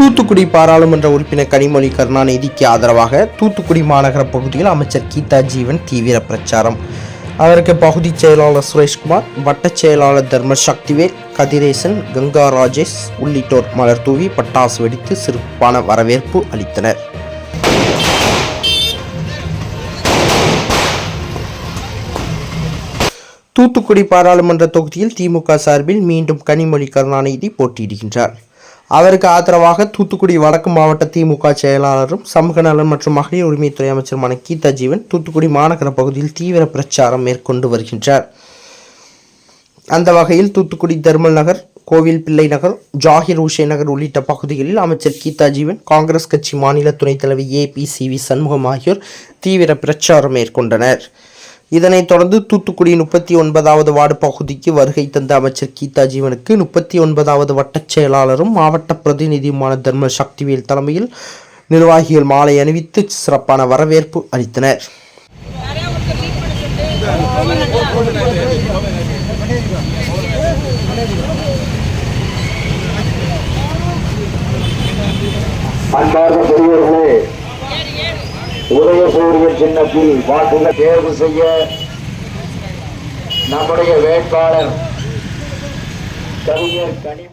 தூத்துக்குடி பாராளுமன்ற உறுப்பினர் கனிமொழி கருணாநிதிக்கு ஆதரவாக தூத்துக்குடி மாநகர பகுதியில் அமைச்சர் கீதா ஜீவன் தீவிர பிரச்சாரம். அதற்கு பகுதிச் செயலாளர் சுரேஷ்குமார் வட்டச் செயலாளர் தர்ம சக்திவேல் கதிரேசன் கங்கா ராஜேஷ் உள்ளிட்டோர் மலர் தூவி பட்டாசு வெடித்து சிறப்பான வரவேற்பு அளித்தனர். தூத்துக்குடி பாராளுமன்ற தொகுதியில் திமுக சார்பில் மீண்டும் கனிமொழி கருணாநிதி போட்டியிடுகின்றார். அவருக்கு ஆதரவாக தூத்துக்குடி வடக்கு மாவட்ட திமுக செயலாளரும் சமூக நலன் மற்றும் மகளிர் உரிமைத்துறை அமைச்சருமான கீதா ஜீவன் தூத்துக்குடி மாநகர பகுதியில் தீவிர பிரச்சாரம் மேற்கொண்டு வருகின்றார். அந்த வகையில் தூத்துக்குடி தர்மல் நகர் கோவில் பிள்ளை நகர் ஜாகிர் உஷே நகர் உள்ளிட்ட பகுதிகளில் அமைச்சர் கீதா ஜீவன் காங்கிரஸ் கட்சி மாநில துணைத் தலைவர் A B C V Shanmugam ஆகியோர் தீவிர பிரச்சாரம் மேற்கொண்டனர். இதனைத் தொடர்ந்து தூத்துக்குடி முப்பத்தி ஒன்பதாவது வார்டு பகுதிக்கு வருகை தந்த அமைச்சர் கீதா ஜீவனுக்கு முப்பத்தி ஒன்பதாவது வட்டச் செயலாளரும் மாவட்ட பிரதிநிதியுமான தர்ம சக்திவேல் தலைமையில் நிர்வாகிகள் மாலை அணிவித்து சிறப்பான வரவேற்பு அளித்தனர். அன்பார்ந்த பெரியவர்களே உதயசூரிய சின்னத்தில் வாக்குகள் தேர்வு செய்ய நம்முடைய வேட்பாளர் கவிஞர் கனி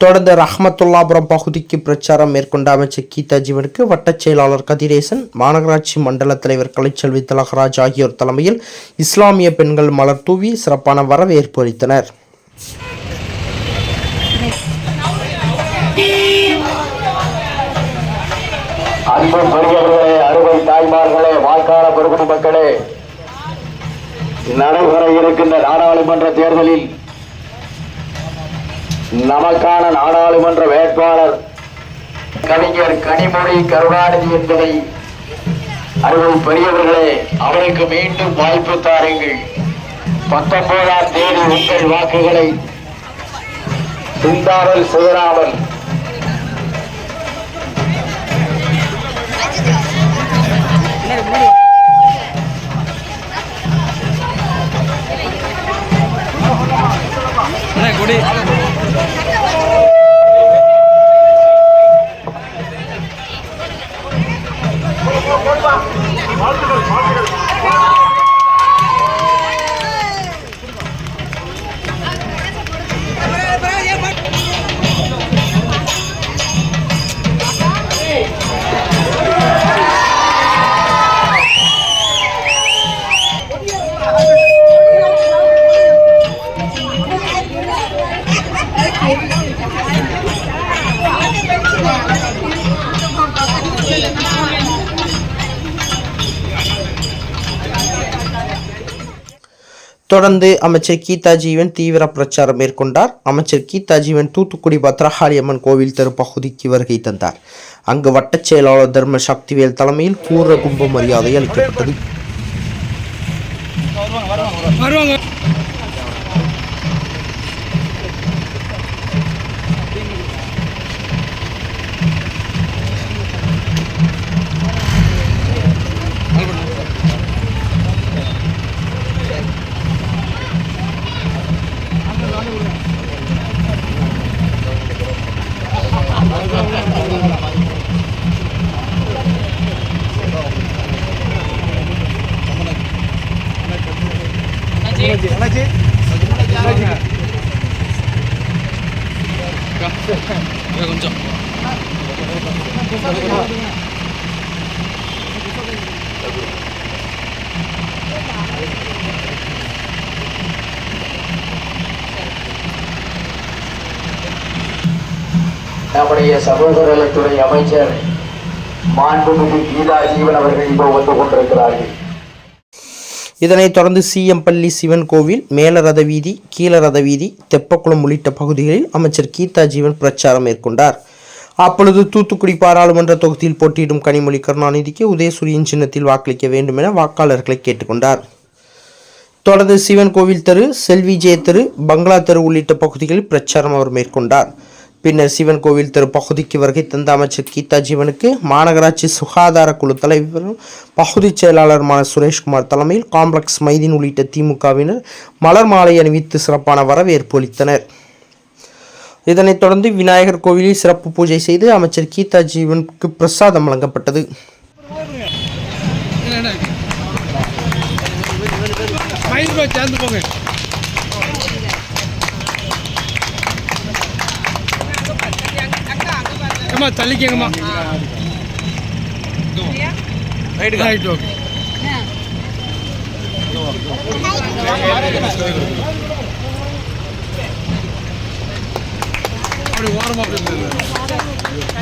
தொடர்ந்து ரஹமத்துல்லாபுரம் பகுதிக்கு பிரச்சாரம் மேற்கொண்ட அமைச்சர் கீதா ஜீவனுக்கு வட்டச் செயலாளர் கதிரேசன் மாநகராட்சி மண்டல தலைவர் கலைச்செல்வி திலகராஜ் ஆகியோர் தலைமையில் இஸ்லாமிய பெண்கள் மலர் தூவி சிறப்பான வரவேற்பு அளித்தனர். அன்பு பெரியவர்களே அறுவை தாய்மார்களே வாக்காள பெருகுடி மக்களே. நடைபெற இருக்கின்ற நாடாளுமன்ற தேர்தலில் நமக்கான நாடாளுமன்ற வேட்பாளர் கவிஞர் கனிமொழி கருணாநிதி என்பதை அறுவை பெரியவர்களே அவருக்கு மீண்டும் வாய்ப்பு தாருங்கள். பத்தொன்பதாம் தேதி உங்கள் வாக்குகளை சிந்தாமல் சேராமல் குடி. தொடர்ந்து அமைச்சர் கீதா ஜீவன் தீவிர பிரச்சாரம் மேற்கொண்டார். அமைச்சர் கீதா ஜீவன் தூத்துக்குடி பத்ரகாளி அம்மன் கோவில் தெரு பகுதிக்கு வருகை தந்தார். அங்கு வட்டச் செயலாளர் தர்ம சக்திவேல் தலைமையில் பூர்வ கும்ப மரியாதை அளிக்கப்பட்டது. நம்முடைய சமூக நலத்துறை அமைச்சர் மாண்புமிகு கீதா ஜீவன் அவர்கள் இப்போ வந்து கொண்டிருக்கிறார்கள். இதனைத் தொடர்ந்து சிஎம் பள்ளி சிவன் கோவில் மேலரத வீதி கீழரத வீதி தெப்பக்குளம் உள்ளிட்ட பகுதிகளில் அமைச்சர் கீதா ஜீவன் பிரச்சாரம் மேற்கொண்டார். அப்பொழுது தூத்துக்குடி பாராளுமன்ற தொகுதியில் போட்டியிடும் கனிமொழி கருணாநிதிக்கு உதயசூரியன் சின்னத்தில் வாக்களிக்க வேண்டும் என வாக்காளர்களை கேட்டுக்கொண்டார். தொடர்ந்து சிவன் கோவில் தெரு செல்வி ஜே தெரு பங்களா தெரு உள்ளிட்ட பகுதிகளில் பிரச்சாரம் அவர் மேற்கொண்டார். பின்னர் சிவன் கோவில் தெரு பகுதிக்கு வருகை தந்த அமைச்சர் கீதா ஜீவனுக்கு மாநகராட்சி சுகாதார குழு தலைவரும் பகுதிச் செயலாளருமான சுரேஷ்குமார் தலைமையில் காம்ப்ளெக்ஸ் மைதீன் உள்ளிட்ட திமுகவினர் மலர் மாலை அணிவித்து சிறப்பான வரவேற்பு அளித்தனர். இதனைத் தொடர்ந்து விநாயகர் கோவிலில் சிறப்பு பூஜை செய்து அமைச்சர் கீதா ஜீவனுக்கு பிரசாதம் வழங்கப்பட்டது. தள்ளிக்கங்கம்மா. ரைட்டு ரைட் ஓகே அப்படி ஓரமாக போய்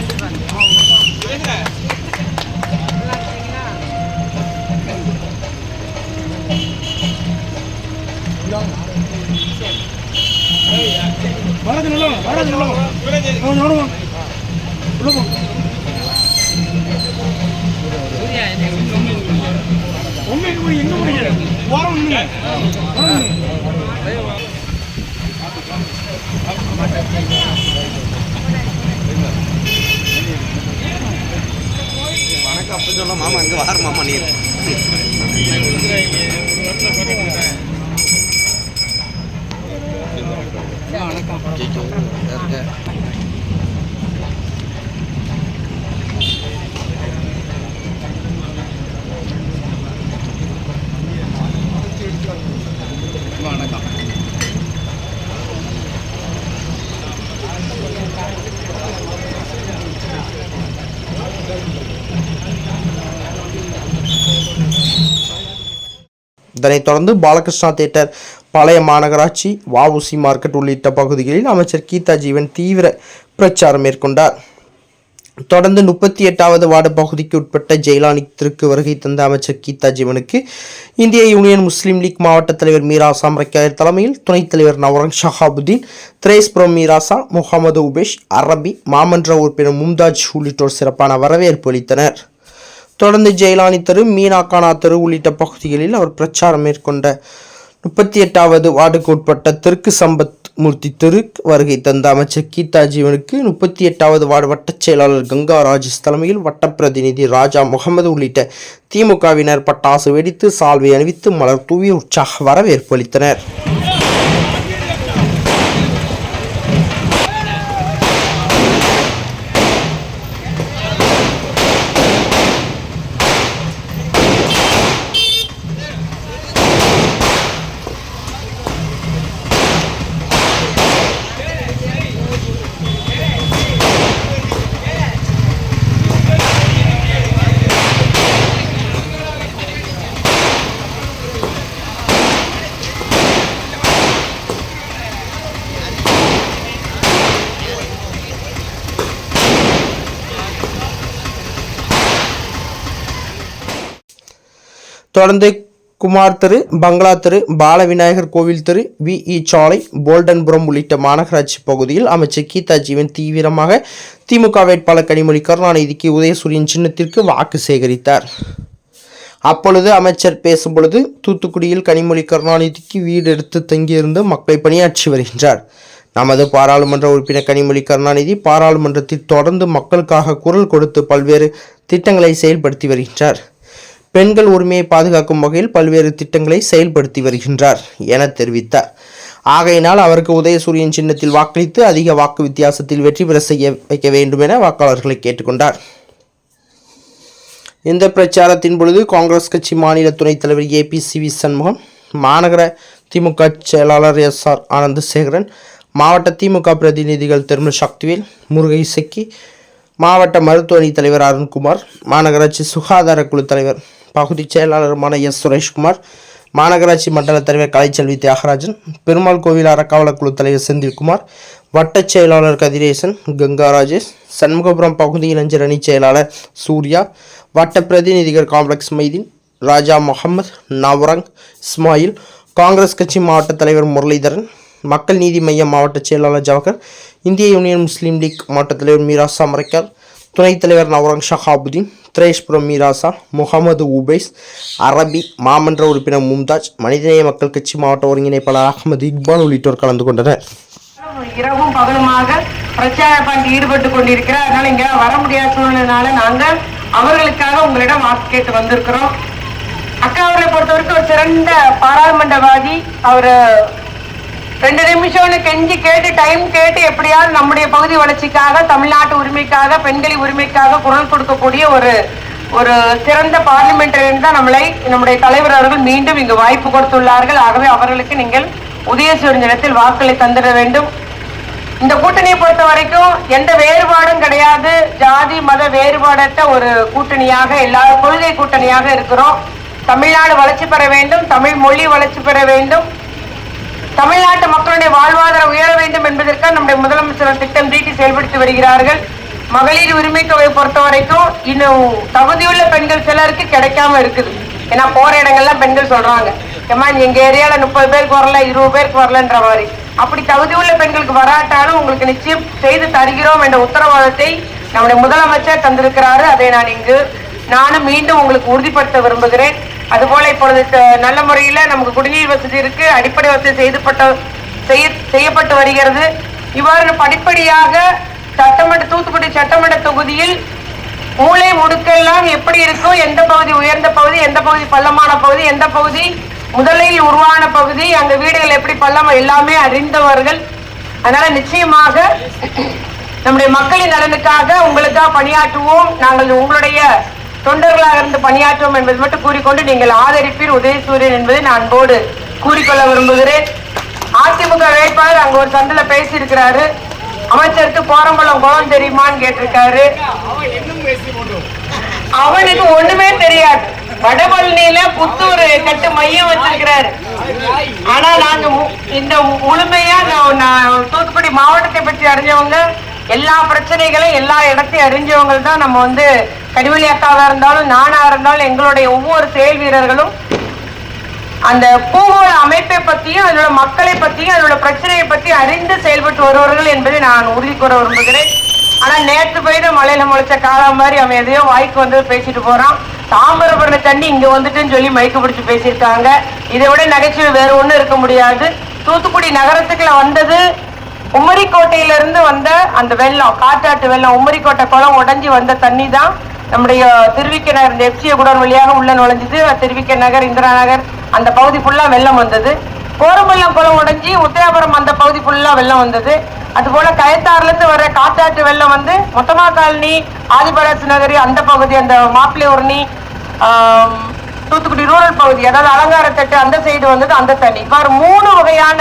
வராது நல்லா வராது நல்லா அவன் நோடுவான் உள்ள போ. உண்மைக்கு போய் எங்க போறீங்க ஓரம் ஓரம் வணக்கம் அப்படி சொல்ல மாமா இங்கே வார மாமா நீர். வணக்கம். இதனைத் தொடர்ந்து பாலகிருஷ்ணா தியேட்டர் பழைய மாநகராட்சி வஉசி மார்க்கெட் உள்ளிட்ட பகுதிகளில் அமைச்சர் கீதா ஜீவன் தீவிர பிரச்சாரம் மேற்கொண்டார். தொடர்ந்து முப்பத்தி எட்டாவது வார்டு பகுதிக்கு உட்பட்ட ஜெயலானித்திற்கு வருகை தந்த அமைச்சர் கீதா ஜீவனுக்கு இந்திய யூனியன் முஸ்லீம் லீக் மாவட்ட தலைவர் மீரா சாம்ரக்காயர் தலைமையில் துணைத் தலைவர் நவரங் ஷஹாபுதீன் திரேஸ்புரம் மீராசா முகமது உபேஷ் அரபி மாமன்ற உறுப்பினர் மும்தாஜ் உள்ளிட்டோர் சிறப்பான வரவேற்பு அளித்தனர். தொடர்ந்து ஜெயலானி தெரு மீனாக்கானா தெரு உள்ளிட்ட பகுதிகளில் அவர் பிரச்சாரம் மேற்கொண்ட முப்பத்தி எட்டாவது வார்டுக்கு உட்பட்ட தெற்கு சம்பத் மூர்த்தி தெரு வருகை தந்த அமைச்சர் கீதா ஜீவனுக்கு முப்பத்தி எட்டாவது வார்டு வட்டச் செயலாளர் கங்கா ராஜேஷ் தலைமையில் வட்ட பிரதிநிதி ராஜா முகமது உள்ளிட்ட திமுகவினர் பட்டாசு வெடித்து சால்வை அணிவித்து மலர் தூவி உற்சாக வரவேற்பு அளித்தனர். தொடர்ந்து குமார் தெரு பங்களா தெரு பாலவிநாயகர் கோவில் தெரு விஇ சாலை போல்டன்புரம் உள்ளிட்ட மாநகராட்சி பகுதியில் அமைச்சர் கீதா ஜீவன் தீவிரமாக திமுக வேட்பாளர் கனிமொழி கருணாநிதிக்கு உதயசூரியன் சின்னத்திற்கு வாக்கு சேகரித்தார். அப்பொழுது அமைச்சர் பேசும்பொழுது தூத்துக்குடியில் கனிமொழி கருணாநிதிக்கு வீடு எடுத்து தங்கியிருந்து மக்களை பணியாற்றி வருகின்றார். நமது பாராளுமன்ற உறுப்பினர் கனிமொழி கருணாநிதி பாராளுமன்றத்தில் தொடர்ந்து மக்களுக்காக குரல் கொடுத்து பல்வேறு திட்டங்களை செயல்படுத்தி வருகின்றார். பெண்கள் உரிமையை பாதுகாக்கும் வகையில் பல்வேறு திட்டங்களை செயல்படுத்தி வருகின்றார் என தெரிவித்தார். ஆகையினால் அவருக்கு உதயசூரியன் சின்னத்தில் வாக்களித்து அதிக வாக்கு வித்தியாசத்தில் வெற்றி பெற செய்ய வைக்க வேண்டும் என வாக்காளர்களை கேட்டுக்கொண்டார். இந்த பிரச்சாரத்தின் பொழுது காங்கிரஸ் கட்சி மாநில துணைத் தலைவர் A B C V Shanmugam மாநகர திமுக செயலாளர் எஸ் ஆர் ஆனந்தசேகரன் மாவட்ட திமுக பிரதிநிதிகள் திருமல் சக்திவேல் முருகை செக்கி மாவட்ட மருத்துவ அணி தலைவர் அருண்குமார் மாநகராட்சி சுகாதார குழு தலைவர் பகுதி செயலாளருமான எஸ். சுரேஷ்குமார் மாநகராட்சி மண்டல தலைவர் கலைச்செல்வி தியாகராஜன் பெருமாள் கோவில் அறக்காவல குழு தலைவர் செந்தில்குமார் வட்டச் செயலாளர் கதிரேசன் கங்கா ராஜேஷ் சண்முகபுரம் பகுதி இளைஞர் அணி செயலாளர் சூர்யா வட்ட பிரதிநிதிகள் காம்ப்ளெக்ஸ் மைதீன் ராஜா முகமது நவரங் இஸ்மாயில் காங்கிரஸ் கட்சி மாவட்ட தலைவர் முரளிதரன் மக்கள் நீதி மையம் மாவட்ட செயலாளர் ஜவஹர் இந்திய யூனியன் முஸ்லீம் லீக் மாவட்ட தலைவர் மீராசா சமரக்கர் துணைத் தலைவர் நவரங் ஷஹாபுதீன் திரேஷ்புரம் மீராசா முகமது உபைஸ் அரபி மாமன்ற உறுப்பினர் மும்தாஜ் மனிதநேய மக்கள் கட்சி மாவட்ட ஒருங்கிணைப்பாளர் அகமது இக்பால் உள்ளிட்டோர் கலந்து கொண்டனர். இரவும் பகலுமாக பிரச்சார பணியில் ஈடுபட்டு கொண்டிருக்கிறார். அதனால இங்க வர முடியாத சூழ்நிலைனால நாங்கள் அவர்களுக்காக உங்களிடம் வாக்கு கேட்டு வந்திருக்கிறோம். அக்கா அவர்களை பொறுத்தவரைக்கும் ஒரு சிறந்த பாராளுமன்றவாதி. அவர் ரெண்டு நிமிஷம்னு கெஞ்சி கேட்டு டைம் கேட்டு எப்படியாவது நம்முடைய பகுதி வளர்ச்சிக்காக தமிழ்நாட்டு உரிமைக்காக பெண்களின் உரிமைக்காக குரல் கொடுக்கக்கூடிய ஒரு ஒரு சிறந்த பார்லிமெண்டரியன் தான் நம்மளை. நம்முடைய தலைவர் அவர்கள் மீண்டும் இங்கு வாய்ப்பு கொடுத்துள்ளார்கள். ஆகவே அவர்களுக்கு நீங்கள் உதயசூரியன் இடத்தில் வாக்களை தந்திட வேண்டும். இந்த கூட்டணியை பொறுத்த வரைக்கும் எந்த வேறுபாடும் கிடையாது. ஜாதி மத வேறுபாடற்ற ஒரு கூட்டணியாக எல்லா கொள்கை கூட்டணியாக இருக்கிறோம். தமிழ்நாடு வளர்ச்சி பெற வேண்டும். தமிழ் மொழி வளர்ச்சி பெற வேண்டும். தமிழ்நாட்டு மக்களுடைய வாழ்வாதாரம் உயர வேண்டும் என்பதற்காக நம்முடைய முதலமைச்சர் திட்டம் தீட்டி செயல்படுத்தி வருகிறார்கள். மகளிர் உரிமை தொகை பொறுத்த வரைக்கும் இன்னும் தகுதியுள்ள பெண்கள் சிலருக்கு கிடைக்காம இருக்குது. ஏன்னா போற இடங்கள்லாம் பெண்கள் சொல்றாங்க. ஏமா எங்க ஏரியால முப்பது பேருக்கு வரல இருபது பேருக்கு வரலன்ற மாதிரி. அப்படி தகுதியுள்ள பெண்களுக்கு வராட்டாலும் உங்களுக்கு நிச்சயம் செய்து தருகிறோம் என்ற உத்தரவாதத்தை நம்முடைய முதலமைச்சர் தந்திருக்கிறாரு. அதை நான் இங்கு நானும் மீண்டும் உங்களுக்கு உறுதிப்படுத்த விரும்புகிறேன். அதுபோல இப்பொழுது நல்ல முறையில நமக்கு குடிநீர் வசதி இருக்கு. அடிப்படை வசதி செய்துப்பட்ட செய்ய செய்யப்பட்டு வருகிறது. இவ்வாறு படிப்படியாக சட்டமன்ற தூத்துக்குடி சட்டமன்ற தொகுதியில் மூளை முடுக்கெல்லாம் எப்படி இருக்கும் எந்த பகுதி உயர்ந்த பகுதி எந்த பகுதி பள்ளமான பகுதி எந்த பகுதி முதலில் உருவான பகுதி அங்க வீடுகள் எப்படி பள்ளம் எல்லாமே அறிந்தவர்கள். அதனால நிச்சயமாக நம்முடைய மக்களின் நலனுக்காக உங்களுக்காக பணியாற்றுவோம். நாங்கள் உங்களுடைய தொண்டர்களாக இருந்து பணியாற்றுவோம் என்பது மட்டும் கூறிக்கொண்டு நீங்கள் ஆதரிப்பீர் உதயசூரியன் என்பதை நான் அன்போடு கூறிக்கொள்ள விரும்புகிறேன். அதிமுக வேட்பாளர் அங்க ஒரு சந்தில பேசியிருக்கிறாரு. அமைச்சருக்கு போரம்பலம் குளம் தெரியுமான்னு கேட்டிருக்காரு. அவனுக்கு ஒண்ணுமே தெரியாது. வடபழனியில புத்தூர் கட்டு மையம் வச்சிருக்கிறாரு. ஆனா நாங்க மு- இந்த முழுமையா நான் நான் தூத்துக்குடி மாவட்டத்தை பற்றி அறிஞ்சவங்க எல்லா பிரச்சனைகளையும் எல்லா இடத்தையும் அறிஞ்சவங்க தான் நம்ம வந்து கனிமொழி அக்காவா இருந்தாலும் நானா இருந்தாலும் எங்களுடைய ஒவ்வொரு செயல் வீரர்களும் அந்த பூகோள அமைப்பை பற்றியும் அதோட மக்களை பற்றியும் அதோட பிரச்சனையை பற்றி அறிந்து செயல்பட்டு வருவார்கள் என்பதை நான் உறுதி கூற விரும்புகிறேன். ஆனா நேற்று பெய்த மலையில் முளைச்ச காலம் மாதிரி அவன் எதையோ வாய்க்கு வந்து பேசிட்டு போறான். தாமிரபரணி தண்ணி இங்க வந்துட்டுன்னு சொல்லி மைக்கு பிடிச்சு பேசியிருக்காங்க. இதை விட நகைச்சுவை வேற ஒன்றும் இருக்க முடியாது. தூத்துக்குடி நகரத்துக்குள்ள வந்தது உம்மரிக்கோட்டையிலிருந்து வந்த அந்த வெள்ளம் காற்றாட்டு வெள்ளம் உம்மரிக்கோட்டை குளம் உடஞ்சி வந்த தண்ணி தான் நம்முடைய திருவிக்க நகர் இந்த எஃப்சிய குடோன் வழியாக உள்ள நுழைஞ்சது. திருவிக்க நகர் இந்திரா நகர் அந்த பகுதி ஃபுல்லா வெள்ளம் வந்தது. கோரம்பள்ளம் குளம் உடஞ்சி உத்தியாபுரம் அந்த பகுதி ஃபுல்லா வெள்ளம் வந்தது. அதுபோல் கயத்தாறுலேருந்து வர காற்றாட்டு வெள்ளம் வந்து மொத்தமா காலனி ஆதிபராசு நகரி அந்த பகுதி அந்த மாப்பிள்ளை தூத்துக்குடி ரூரல் பகுதி அதாவது அலங்காரத்தட்டு அந்த சைடு வந்தது அந்த தண்ணி. இவ்வாறு மூணு வகையான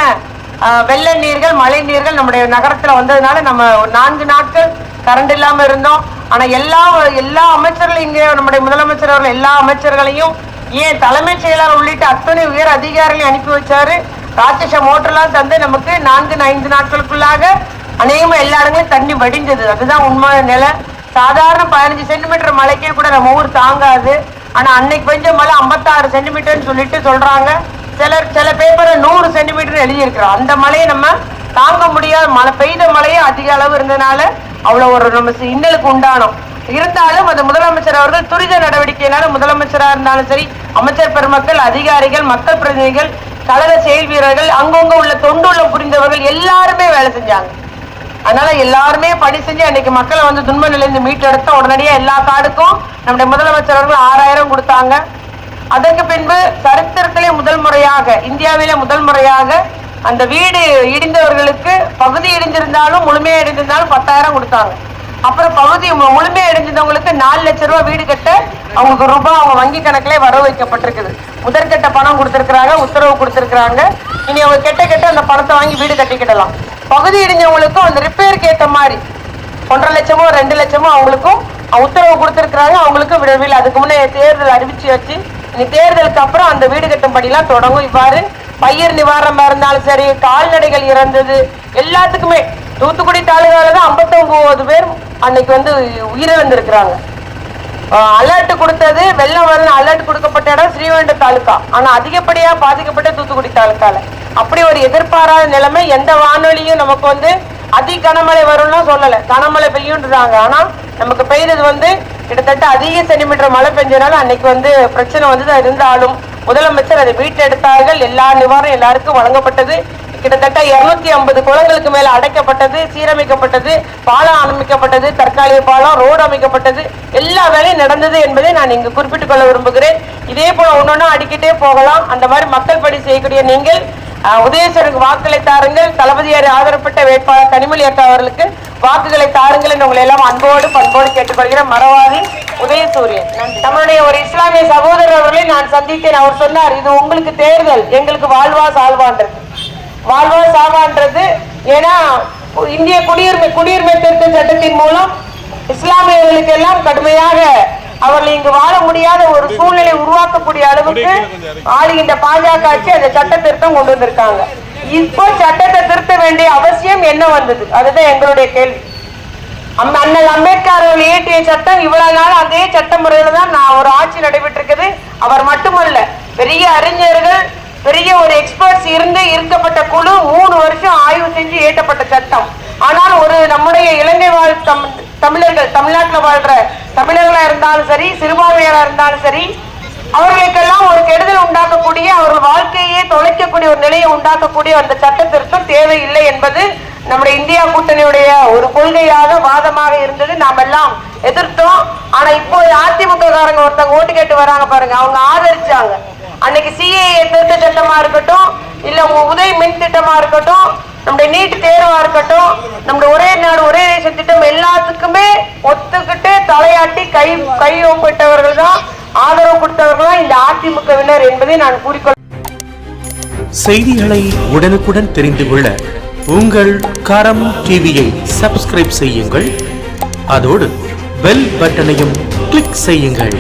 வெள்ள நீர்கள் மழை நீர்கள் நம்முடைய நகரத்துல வந்ததுனால நம்ம நான்கு நாட்கள் கரண்ட் இல்லாம இருந்தோம். ஆனா எல்லா எல்லா அமைச்சர்களும் இங்கே நம்முடைய முதலமைச்சர் அவர்கள் எல்லா அமைச்சர்களையும் ஏன் தலைமைச் செயலாளர் உள்ளிட்ட அத்தனை உயர் அதிகாரிகளையும் அனுப்பி வச்சாரு. ராட்சச மோட்டர்லாம் தந்து நமக்கு நான்கு ஐந்து நாட்களுக்குள்ளாக அநேகமா எல்லா இடங்களும் தண்ணி வடிஞ்சது. அதுதான் உண்மை நிலை. சாதாரண பதினஞ்சு சென்டிமீட்டர் மழைக்கே கூட நம்ம ஊர் தாங்காது. ஆனா அன்னைக்கு பெஞ்ச மழை ஐம்பத்தாறு சென்டிமீட்டர்னு சொல்லிட்டு சொல்றாங்க. சிலர் சில பேப்பரை நூறு சென்டிமீட்டர் எழுதியிருக்கிறோம். அந்த மழையை நம்ம தாங்க முடியாத மழை பெய்த மழையே அதிக அளவு இருந்ததுனால அவ்வளோ ஒரு நம்ம சி- இன்னலுக்கு உண்டானோம். இருந்தாலும் அந்த முதலமைச்சர் அவர்கள் துரித நடவடிக்கையினால முதலமைச்சராக இருந்தாலும் சரி அமைச்சர் பெருமக்கள் அதிகாரிகள் மக்கள் பிரதிநிதிகள் கழக செயல் வீரர்கள் அங்கங்க உள்ள தொண்டுள்ள புரிந்தவர்கள் எல்லாருமே வேலை செஞ்சாங்க. அதனால எல்லாருமே பணி செஞ்சு அன்னைக்கு மக்களை வந்து துன்ப நிலைந்து மீட்டெடுத்த உடனடியாக எல்லா காடுக்கும் நம்முடைய முதலமைச்சர் அவர்கள் ஆறாயிரம் கொடுத்தாங்க. அதற்கு பின்பு சரித்திரத்திலே முதல் முறையாக இந்தியாவிலே முதல் முறையாக அந்த வீடு இடிந்தவர்களுக்கு பகுதி இடிஞ்சிருந்தாலும் முழுமையா இடிஞ்சிருந்தாலும் பத்தாயிரம் கொடுத்தாங்க. அப்புறம் பகுதி மு- முழுமையா இடிஞ்சிருந்தவங்களுக்கு நாலு லட்சம் ரூபாய் வீடு கட்ட அவங்களுக்கு ரூபாய் அவங்க வங்கி கணக்கிலே வர வைக்கப்பட்டிருக்குது. முதற்கட்ட பணம் கொடுத்திருக்கிறாங்க உத்தரவு கொடுத்திருக்கிறாங்க. இனி அவங்க கெட்ட கெட்ட அந்த பணத்தை வாங்கி வீடு கட்டிக்கிடலாம். பகுதி இடிஞ்சவங்களுக்கும் அந்த ரிப்பேருக்கு ஏத்த மாதிரி ஒன்றரை லட்சமோ ரெண்டு லட்சமோ அவங்களுக்கும் உத்தரவு கொடுத்திருக்கிறாங்க. அவங்களுக்கும் விடவில்லை. அதுக்கு முன்னே தேர்தல் அறிவிச்சு வச்சு தேர்தலுக்கு அப்புறம் அந்த வீடு கட்டும் படிலாம் தொடங்கும். இவ்வாறு பயிர் நிவாரணமா இருந்தாலும் சரி கால்நடைகள் இறந்தது எல்லாத்துக்குமே. தூத்துக்குடி தாலுகால தான் 59 பேர் அன்னைக்கு வந்து உயிரிழந்திருக்கிறாங்க. அலர்ட் கொடுத்தது வெள்ளம் வரணும் அலர்ட் கொடுக்கப்பட்ட இடம் ஸ்ரீவைண்ட தாலுக்கா ஆனா அதிகப்படியா பாதிக்கப்பட்ட தூத்துக்குடி தாலுக்காவில் அப்படி ஒரு எதிர்பாராத நிலைமை எந்த வானொலியும் நமக்கு வந்து அதி கனமழை வரும்லாம் சொல்லலை. கனமழை பெய்யுன்றாங்க. ஆனா நமக்கு பெய்தது வந்து கிட்டத்தட்ட அதிக சென்டிமீட்டர் மழை பெஞ்சனால அன்னைக்கு வந்து பிரச்சனை வந்து இருந்தாலும் முதலமைச்சர் அதை மீட்டெடுத்தார்கள். எல்லா நிவாரணம் எல்லாருக்கும் வழங்கப்பட்டது. கிட்டத்தட்ட இருநூத்தி ஐம்பது குளங்களுக்கு மேல அடைக்கப்பட்டது சீரமைக்கப்பட்டது பாலம் அமைக்கப்பட்டது தற்காலிக பாலம் ரோடு அமைக்கப்பட்டது. எல்லா வேலையும் நடந்தது என்பதை நான் இங்கு குறிப்பிட்டுக் கொள்ள விரும்புகிறேன். இதே போல ஒன்னொன்னா அடிக்கிட்டே போகலாம். அந்த மாதிரி மக்கள் பணி செய்யக்கூடிய நீங்கள் அஹ், வாக்குகளை தாருங்கள். தளபதியார் ஆதரப்பட்ட வேட்பாளர் கனிமொழி அக்கா அவர்களுக்கு வாக்குகளை தாருங்கள் என்று உங்களை எல்லாம் அன்போடு பண்போடு கேட்டுக்கொள்கிற மறவாதி உதயசூரியன். நம்மளுடைய ஒரு இஸ்லாமிய சகோதரர் அவர்களை நான் சந்தித்தேன். அவர் சொன்னார் இது உங்களுக்கு தேர்தல். எங்களுக்கு வாழ்வா சால்வான்றது. வாழ்வா சால்வான்றது. ஏன்னா இந்திய குடியுரிமை குடியுரிமை திருத்த சட்டத்தின் மூலம் இஸ்லாமியர்களுக்கு எல்லாம் கடுமையாக அவர்கள் இங்கு வாழ முடியாத ஒரு சூழ்நிலை உருவாக்கக்கூடிய அளவுக்கு ஆளுகின்ற பாஜக ஆட்சி அந்த சட்ட திருத்தம் கொண்டு வந்திருக்காங்க. இப்போ சட்டத்தை திருத்த வேண்டிய அவசியம் என்ன வந்தது? அதுதான் எங்களுடைய கேள்வி. அண்ணல் அம்பேத்கர் அவர்கள் இயற்றிய சட்டம் இவ்வளவு நாள் அதே சட்ட முறையில தான் நான் ஒரு ஆட்சி நடைபெற்றிருக்குது. அவர் மட்டுமல்ல பெரிய அறிஞர்கள் பெரிய ஒரு எக்ஸ்பர்ட்ஸ் இருந்து இருக்கப்பட்ட குழு மூணு வருஷம் ஆய்வு செஞ்சு இயற்றப்பட்ட சட்டம். ஆனால் ஒரு நம்முடைய இலங்கை வாழ் தம் தமிழர்கள் தமிழ்நாட்டில் வாழ்ற தமிழர்களா இருந்தாலும் சரி சிறுபான்மையாக இருந்தாலும் சரி அவர்களுக்கெல்லாம் ஒரு கெடுதல் உண்டாக்கக்கூடிய அவர்கள் வாழ்க்கையே தொலைக்கக்கூடிய ஒரு நிலையை உண்டாக்கக்கூடிய அந்த சட்ட திருத்தம் தேவையில்லை என்பது நம்முடைய இந்தியா கூட்டணியுடைய ஒரு கொள்கையாக வாதமாக இருந்தது. நாம் எல்லாம் எதிர்த்தோம். ஆனா இப்போ அதிமுக காரங்க ஒருத்தங்க ஓட்டு கேட்டு வராங்க பாருங்க. அவங்க ஆதரிச்சாங்க. அன்னைக்கு சிஏஏ திருத்த சட்டமா இருக்கட்டும் இல்ல உதவி மின் திட்டமா இருக்கட்டும் நம்முடைய நீட் தேர்வா இருக்கட்டும் நம்முடைய ஒரே நாடு ஒரே திட்டம் எல்லாத்துக்குமே ஒத்துக்கிட்டு தலையாட்டி கை கை ஒப்பிட்டவர்கள் தான் ஆதரவு கொடுத்தவர்கள் தான் இந்த அதிமுகவினர் என்பதை நான் கூறிக்கொள்ள செய்திகளை உடனுக்குடன் தெரிந்து கொள்ள உங்கள் கரம் டிவியை சப்ஸ்கிரைப் செய்யுங்கள். அதோடு பெல் பட்டனையும் கிளிக் செய்யுங்கள்.